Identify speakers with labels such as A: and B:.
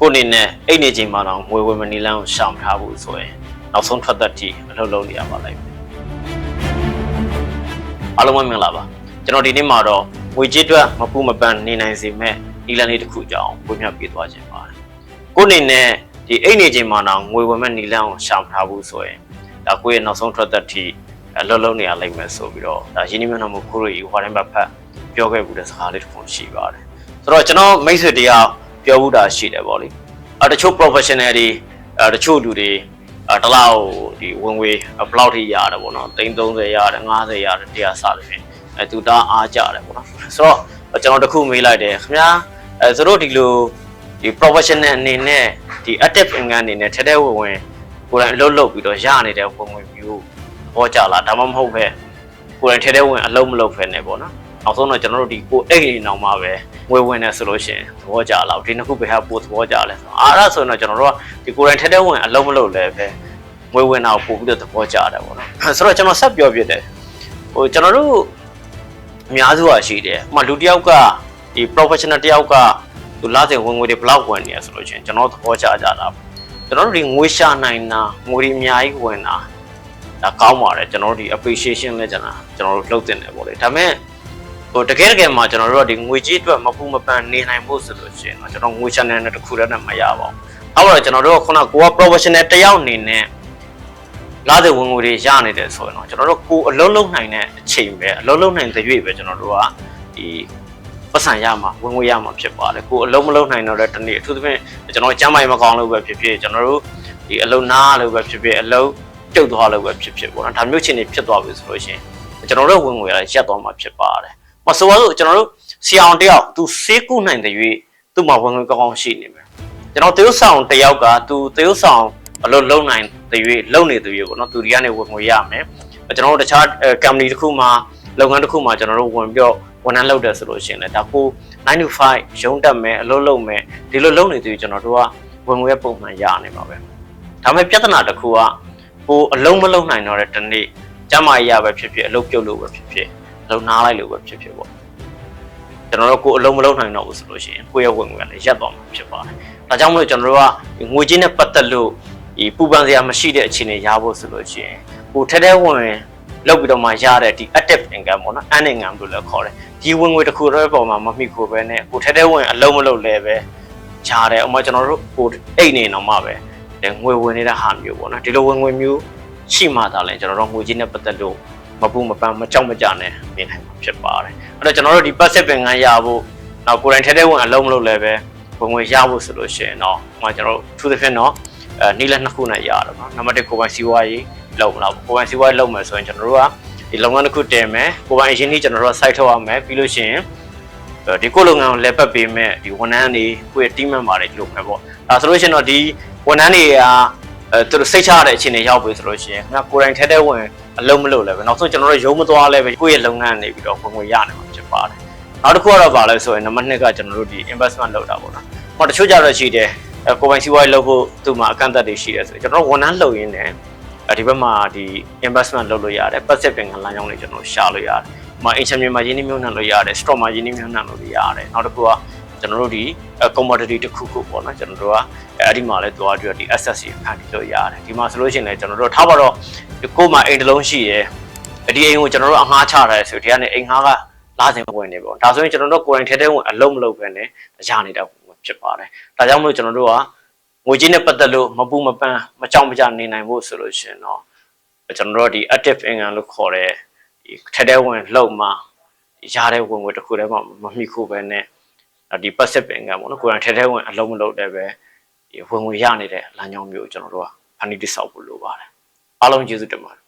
A: ကိုယ့်အနေနဲ့အိတ်နေချိန်မှာတော့ငွေဝင်မနေလန်းကိုရှောင်ထားဖို့ဆိုရင်နောက်ဆုံးထွက်သက်ထိအလုပ်လုပ်နေရပါလိမ့်မယ်အားလုံးပဲမင်္ဂလာပါကျွန်တော်ဒီနေ့မှာတော့ငွေကြေးအတွက်မပူမပန်နေနိုင်စေမဲ့ဒီလန်လေးတစ်ခုကြောင်းပုံပြပေးသွားခြင်းပါတယ်ကိုယ့်အနေနဲ့ဒီအိတ်နေချိန်မှာတော့ငွေဝင်မဲ့နေလန်းကိုရှောင်ထားဖို့ဆိုရင်ဒါကိုယ့်ရဲ့နောက်ဆုံးထွက်သက်ထိအလုပ်လုပ်နေရလိမ့်မယ်ဆိုပြီးတော့ဒါရင်းနှီးမြှုပ်နှံမှုခိုးရီဟွာတိုင်းဘက်ဖက်ပြောခဲ့မှုတဲ့စကားလေးတစ်ခုရှိပါတယ်ဆိုတော့ကျွန်တော်မိတ်ဆွေတယောက် ပြောမှုတာရှိတယ်ဗောလေအဲတချို့ professional တွေအဲတချို့လူတွေအဲတလောက်ဒီဝင်ငွေဘလောက်ထိရတယ်ဗောနော်330ရတယ်50ရတယ်100စတယ်ဖြင့်အဲသူတာအားကြတယ်ဗောနော်ဆိုတော့ကျွန်တော်တခုမေးလိုက်တယ်ခင်ဗျာအဲသူတို့ဒီလိုဒီ professional အနေနဲ့ဒီ active income အနေနဲ့ထဲထဲဝင်ဝင်ကိုယ်တိုင်အလုပ်လုပ်ပြီးတော့ရနေတဲ့ဝင်ငွေမျိုးဟောကြလားဒါမှမဟုတ်ပဲကိုယ်တိုင်ထဲထဲဝင်အလုပ်မလုပ်ဖ ೇನೆ ပေါ့နော် နောက်ဆုံးတော့ကျွန်တော်တို့ဒီကိုအိတ်နေအောင်မှာပဲငွေဝင်နေဆိုလို့ရှိရင်သဘောကျလာဒီနှစ်ခုပဲဟာပို့သဘောကျလဲဆိုတော့အားအဲ့ဆိုရင်တော့ကျွန်တော်တို့ကဒီကိုယ်တိုင်ထဲထဲဝင်အလုပ်မလုပ်လဲပဲငွေဝင်တာကိုပို့ပြီးတော့သဘောကျတယ်ပေါ့နော်ဆိုတော့ကျွန်တော်ဆက်ပြောပြတယ်ဟိုကျွန်တော်တို့အများစုကရှိတယ်ဥပမာလူတစ်ယောက်ကဒီ professional တစ်ယောက်ကသူလာစဉ်ဝင်ငွေတွေဘလောက်ဝင်နေရဆိုလို့ရှိရင်ကျွန်တော်သဘောကျကြတာပေါ့ကျွန်တော်တို့ဒီငွေရှာနိုင်တာငွေတွေအများကြီးဝင်တာဒါကောင်းပါတယ်ကျွန်တော်တို့ဒီ appreciation လဲကျွန်တော်ကျွန်တော်တို့လုပ်တင်တယ်ပေါ့လေဒါပေမဲ့ ဟိုတကယ်တကယ်မှာကျွန်တော်တို့ကဒီငွေကြေးအတွက်မပူမပန်နေနိုင်ဖို့ဆိုလို့ရှိရင်တော့ကျွန်တော်ငွေ channel နဲ့တစ်ခုတည်းနဲ့မရပါဘူး။အဲ့တော့ကျွန်တော်တို့ကခုနကကိုက professional တစ်ယောက်အနေနဲ့လာတဲ့ဝင်ငွေတွေရနေတယ်ဆိုရင်တော့ကျွန်တော်တို့ကိုအလုံးလုံးနိုင်တဲ့အချိန်ပဲအလုံးလုံးနိုင်တဲ့ရွေ့ပဲကျွန်တော်တို့ကဒီပတ်စံရမှာဝင်ငွေရမှာဖြစ်ပါတယ်ကိုအလုံးမလုံးနိုင်တော့တဲ့တနေ့အထူးသဖြင့်ကျွန်တော်ကျမ်းမာရေးမကောင်းလို့ပဲဖြစ်ဖြစ်ကျွန်တော်တို့ဒီအလုံးနားလို့ပဲဖြစ်ဖြစ်အလုံးပြုတ်သွားလို့ပဲဖြစ်ဖြစ်ပေါ့နော်ဒါမျိုးချင်းတွေဖြစ်သွားပြီဆိုလို့ရှိရင်ကျွန်တော်တို့ဝင်ငွေရရက်သွားမှာဖြစ်ပါတယ် မဆိုပါဘူးကျွန်တော်တို့ဆီအောင်တယောက်သူစေးကုနိုင်တဲ့ရွေ့သူ့မှာဝင်ငွေကောင်းကောင်းရှိနေမယ်ကျွန်တော်တရုတ်ဆောင်တယောက်ကသူတရုတ်ဆောင်အလုပ်လုံးနိုင်တဲ့ရွေ့လုံနေတဲ့ရွေ့ပေါ့နော်သူဒီကနေဝင်ငွေရမယ်ကျွန်တော်တို့တခြား company တစ်ခုမှာလုပ်ငန်းတစ်ခုမှာကျွန်တော်တို့ဝင်ပြီးတော့ဝန်ထမ်းလုပ်တယ်ဆိုလို့ရှိရင်လည်းဒါကို9 to 5ရုံးတက်မယ်အလုပ်လုပ်မယ်ဒီလိုလုပ်နေသူကျွန်တော်တို့ကဝင်ငွေပုံမှန်ရနေပါပဲဒါပေမဲ့ပြဿနာတစ်ခုကကိုအလုံးမလုံးနိုင်တော့တဲ့တနေ့ကျမကြီးရပဲဖြစ်ဖြစ်အလုပ်ပြုတ်လို့ပဲဖြစ်ဖြစ် လုံနာလိုက်လို့ပဲဖြစ်ဖြစ်ပေါ့ကျွန်တော်တို့ကိုအလုံးမလုံးနိုင်တော့ဘူးဆိုလို့ရှိရင်ကိုယ့်ရဲ့ဝင်ငွေကလည်းရပ်သွားမှာဖြစ်ပါတယ်ဒါကြောင့်မလို့ကျွန်တော်တို့ကငွေချင်းနဲ့ပတ်သက်လို့ဒီပူပန်စရာမရှိတဲ့အခြေအနေရဖို့ဆိုလို့ရှိရင်ကိုထဲထဲဝင်လောက်ပြီးတော့မှရတဲ့ဒီ active income ပေါ့နော် earning income လို့လည်းခေါ်တယ်ဒီဝင်ငွေတစ်ခုတည်းပေါ်မှာမမိခိုပဲနဲ့ကိုထဲထဲဝင်အလုံးမလုံးလဲပဲရှားတယ်ဥပမာကျွန်တော်တို့ကိုအိတ်နေတော့မှပဲငွေဝင်နေတဲ့ဟာမျိုးပေါ့နော်ဒီလိုဝင်ငွေမျိုးရှိမှသာလဲကျွန်တော်တို့ငွေကြီးနဲ့ပတ်သက်လို့ မပူမပန်းမကြောက်မကြနဲ့နေနိုင်မှာဖြစ်ပါတယ်အဲ့တော့ကျွန်တော်တို့ဒီ passive income ရဖို့နောက်ကိုယ်တိုင်ထဲထဲဝင်အလုံးမလုံးလဲပဲဝင်ငွေရဖို့ဆိုလို့ရှိရင်တော့ဟိုကျွန်တော်တို့ထူးသဖြင့်တော့အဲနေ့လက်နှစ်ခုနဲ့ရတယ်နော်နံပါတ်1ကိုယ်ပိုင်စီးပွားရေးလုပ်မလားကိုယ်ပိုင်စီးပွားရေးလုပ်မယ်ဆိုရင်ကျွန်တော်တို့ကဒီလုပ်ငန်းတစ်ခုတင်မယ်ကိုယ်ပိုင်အရင်ကြီးကျွန်တော်တို့က site ထုတ်ရမယ်ပြီးလို့ရှိရင်ဒီကိုလုပ်ငန်းကိုလက်ပတ်ပေးမဲ့ဒီဝန်ထမ်းတွေကိုယ့်ရဲ့ team member တွေလုပ်မယ်ပေါ့ဒါဆိုလို့ရှိရင်တော့ဒီဝန်ထမ်းတွေက အဲသူတို့စိတ်ချရတဲ့အခြေအနေရောက်ပြီဆိုလို့ရှိရင်ခင်ဗျာကိုယ်တိုင်ထဲထဲဝင်အလုံးမလုပ်လဲပဲနောက်ဆုံးကျွန်တော်တို့ရုံးမသွားလဲပဲကိုယ့်ရဲ့လုပ်ငန်းနေပြီးတော့ဝင်ငွေရနိုင်မှာဖြစ်ပါတယ်နောက်တစ်ခုကတော့ဗာလဲဆိုရင်နံပါတ်2ကကျွန်တော်တို့ဒီ investment လုပ်တာပေါ့နော်ဟောတချို့ကြတော့ရှိတယ်အဲကိုယ်ပိုင်စီးပွားရေးလုပ်ဖို့သူ့မှာအကန့်အသတ်တွေရှိတယ်ဆိုရင်ကျွန်တော်တို့ဝန်ထမ်းလုပ်ရင်းနဲ့ဒီဘက်မှာဒီ investment လုပ်လို့ရတယ် passive income လမ်းကြောင်းတွေကျွန်တော်ရှာလို့ရတယ်။မှာ income မှာရင်းနှီးမြှုပ်နှံလို့ရတယ် stock မှာရင်းနှီးမြှုပ်နှံလို့ရတယ်။နောက်တစ်ခုက ကျွန်တော်တို့ဒီ commodity တစ်ခုခုပေါ့နော်ကျွန်တော်တို့ကအဲ့ဒီမှာလဲသွားပြီးတော့ဒီ access တွေဖန်တီးလို့ရတယ်။ဒီမှာဆိုလို့ရှိရင်လည်းကျွန်တော်တို့ထားပါတော့ကို့မှာအိမ်တစ်လုံးရှိရဲဒီအိမ်ကိုကျွန်တော်တို့အငှားချထားတယ်ဆိုဒီကနေအိမ်ငှားကလာစဉ်ဝင်နေပေါ့။ဒါဆိုရင်ကျွန်တော်တို့ကိုယ်တိုင်ထဲထဲဝင်အလုံးမလုပ်ပဲနဲ့ရနေတာဖြစ်ပါတယ်။ဒါကြောင့်မလို့ကျွန်တော်တို့ကငွေကြေးနဲ့ပတ်သက်လို့မပူမပန်းမကြောက်မကြနေနိုင်ဖို့ဆိုလို့ရှိရင်တော့ကျွန်တော်တို့ဒီ active income လို့ခေါ်တဲ့ဒီထက်တဲ့ဝင်လှုပ်မှရတဲ့ဝင်ငွေတစ်ခုတည်းမှမမိခုပဲနဲ့ ဒီ passive income ပေါ့နော်ကိုယ်တိုင်ထက်တဲ့ဝင်အလုံးမလုပ်တဲ့ပဲဒီဝင်ငွေရနေတဲ့လမ်းကြောင်းမျိုးကိုကျွန်တော်တို့ကဖန်တီးတည်ဆောက်ဖို့လိုပါတယ်အားလုံးကျေးဇူးတင်ပါတယ်